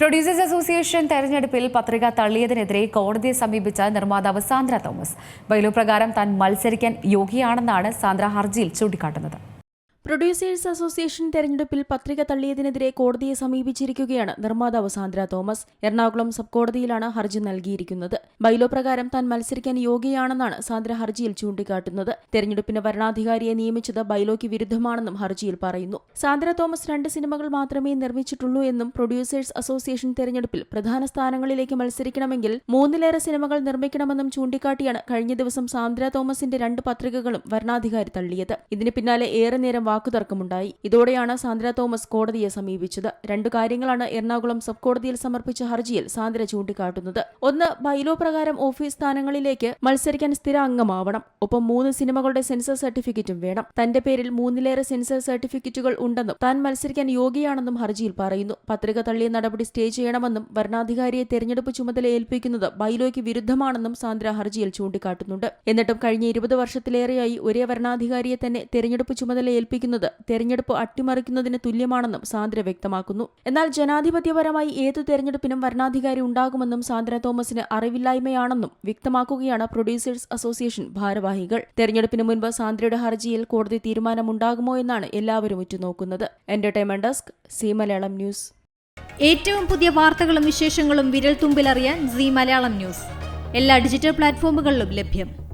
Producers association തെരഞ്ഞെടുപ്പിൽ പത്രിക തള്ളിയതിനെതിരെ കോടതിയെ സമീപിച്ച നിർമ്മാതാവ് സാന്ദ്ര തോമസ്. ബൈലോ പ്രകാരം താൻ മത്സരിക്കാൻ യോഗ്യയാണെന്നാണ് സാന്ദ്ര ഹർജിയിൽ ചൂണ്ടിക്കാട്ടുന്നത്. പ്രൊഡ്യൂസേഴ്സ് അസോസിയേഷൻ തെരഞ്ഞെടുപ്പിൽ പത്രിക തള്ളിയതിനെതിരെ കോടതിയെ സമീപിച്ചിരിക്കുകയാണ് നിർമ്മാതാവ് സാന്ദ്ര തോമസ്. എറണാകുളം സബ് കോടതിയിലാണ് ഹർജി നൽകിയിരിക്കുന്നത്. ബൈലോ പ്രകാരം താൻ മത്സരിക്കാൻ യോഗ്യയാണെന്നാണ് സാന്ദ്ര ഹർജിയിൽ ചൂണ്ടിക്കാട്ടുന്നത്. തെരഞ്ഞെടുപ്പിന് വരണാധികാരിയെ നിയമിച്ചത് ബൈലോയ്ക്ക് വിരുദ്ധമാണെന്നും ഹർജിയിൽ പറയുന്നു. സാന്ദ്ര തോമസ് രണ്ട് സിനിമകൾ മാത്രമേ നിർമ്മിച്ചിട്ടുള്ളൂ എന്നും പ്രൊഡ്യൂസേഴ്സ് അസോസിയേഷൻ തെരഞ്ഞെടുപ്പിൽ പ്രധാന സ്ഥാനങ്ങളിലേക്ക് മത്സരിക്കണമെങ്കിൽ മൂന്നിലേറെ സിനിമകൾ നിർമ്മിക്കണമെന്നും ചൂണ്ടിക്കാട്ടിയാണ് കഴിഞ്ഞ ദിവസം സാന്ദ്ര തോമസിന്റെ രണ്ട് പത്രികകളും വരണാധികാരി തള്ളിയത്. ഇതിന് പിന്നാലെ ഏറെ നേരം വാക്കുതർക്കമുണ്ടായി. ഇതോടെയാണ് സാന്ദ്ര തോമസ് കോടതിയെ സമീപിച്ചത്. രണ്ടു കാര്യങ്ങളാണ് എറണാകുളം സബ് കോടതിയിൽ സമർപ്പിച്ച ഹർജിയിൽ സാന്ദ്ര ചൂണ്ടിക്കാട്ടുന്നത്. ഒന്ന് ബൈലോ പ്രകാരം ഓഫീസ് സ്ഥാനങ്ങളിലേക്ക് മത്സരിക്കാൻ സ്ഥിര അംഗമാവണം. ഒപ്പം മൂന്ന് സിനിമകളുടെ സെൻസർ സർട്ടിഫിക്കറ്റും വേണം. തന്റെ പേരിൽ മൂന്നിലേറെ സെൻസർ സർട്ടിഫിക്കറ്റുകൾ ഉണ്ടെന്നും താൻ മത്സരിക്കാൻ യോഗ്യയാണെന്നും ഹർജിയിൽ പറയുന്നു. പത്രിക തള്ളിയ നടപടി സ്റ്റേ ചെയ്യണമെന്നും വരണാധികാരിയെ തെരഞ്ഞെടുപ്പ് ചുമതല ഏൽപ്പിക്കുന്നത് ബൈലോയ്ക്ക് വിരുദ്ധമാണെന്നും സാന്ദ്ര ഹർജിയിൽ ചൂണ്ടിക്കാട്ടുന്നുണ്ട്. എന്നിട്ടും കഴിഞ്ഞ ഇരുപത് വർഷത്തിലേറെയായി ഒരേ വരണാധികാരിയെ തന്നെ തെരഞ്ഞെടുപ്പ് ചുമതല ഏൽപ്പിക്കുന്നത് തെരഞ്ഞെടുപ്പ് അട്ടിമറിക്കുന്നതിന് തുല്യമാണെന്നും സാന്ദ്ര വ്യക്തമാക്കുന്നു. എന്നാൽ ജനാധിപത്യപരമായി ഏതു തെരഞ്ഞെടുപ്പിനും വരണാധികാരി ഉണ്ടാകുമെന്നും സാന്ദ്ര തോമസിന് അറിവില്ലായ്മയാണെന്നും വ്യക്തമാക്കുകയാണ് പ്രൊഡ്യൂസേഴ്സ് അസോസിയേഷൻ ഭാരവാഹികൾ. തെരഞ്ഞെടുപ്പിന് മുൻപ് സാന്ദ്രയുടെ ഹർജിയിൽ കോടതി തീരുമാനമുണ്ടാകുമോ എന്നാണ് എല്ലാവരും ഉറ്റുനോക്കുന്നത്. Entertainment desk Zee Malayalam news. ഏറ്റവും പുതിയ വാർത്തകളും വിശേഷങ്ങളും വിരൽ തുമ്പിലറിയാൻ സി മലയാളം ന്യൂസ്. എല്ലാ ഡിജിറ്റൽ പ്ലാറ്റ്ഫോമുകളിലും ലഭ്യം.